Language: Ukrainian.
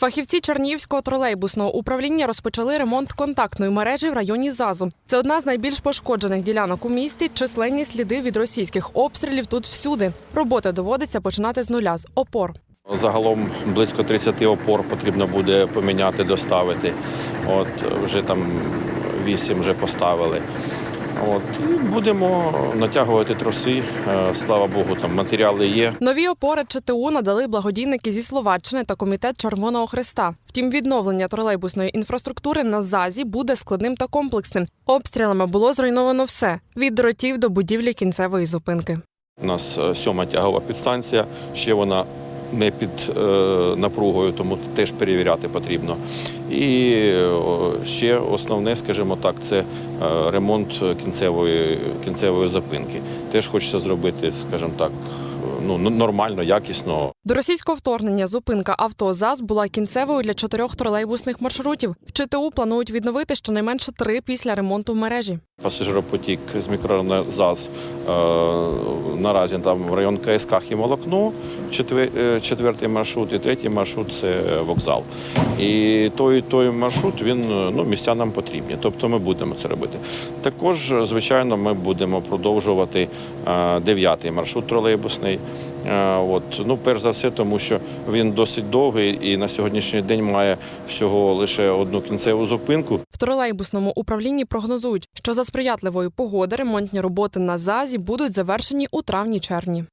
Фахівці Чернігівського тролейбусного управління розпочали ремонт контактної мережі в районі ЗАЗу. Це одна з найбільш пошкоджених ділянок у місті. Численні сліди від російських обстрілів тут всюди. Роботи доводиться починати з нуля з опор. Загалом близько 30 опор потрібно буде поміняти, доставити. От вже там 8 вже поставили. От і будемо натягувати троси. Е, Слава Богу, там матеріали є. Нові опори ЧТУ надали благодійники зі Словаччини та комітет Червоного Христа. Втім, відновлення тролейбусної інфраструктури на ЗАЗі буде складним та комплексним. Обстрілами було зруйновано все від дротів до будівлі кінцевої зупинки. У нас е, сьома тягова підстанція, ще вона не під е, напругою, тому теж перевіряти потрібно. І ще основне, скажімо так, це е, ремонт кінцевої, кінцевої зупинки. Теж хочеться зробити, скажімо так, ну, нормально, якісно. До російського вторгнення зупинка авто ЗАЗ була кінцевою для чотирьох тролейбусних маршрутів. В ЧТУ планують відновити щонайменше три після ремонту мережі. Пасажиропотік з мікрорайону ЗАЗ е, наразі там в район КСК Хімолокно, четвер- е, четвертий маршрут, і третій маршрут це вокзал. І той, той маршрут він е, ну, містянам потрібні, тобто ми будемо це робити. Також, е, звичайно, ми будемо продовжувати е, дев'ятий маршрут тролейбусний. Е, От, ну, перш за все, тому що він досить довгий і на сьогоднішній день має всього лише одну кінцеву зупинку. В тролейбусному управлінні прогнозують, що за сприятливої погоди ремонтні роботи на ЗАЗі будуть завершені у травні-червні.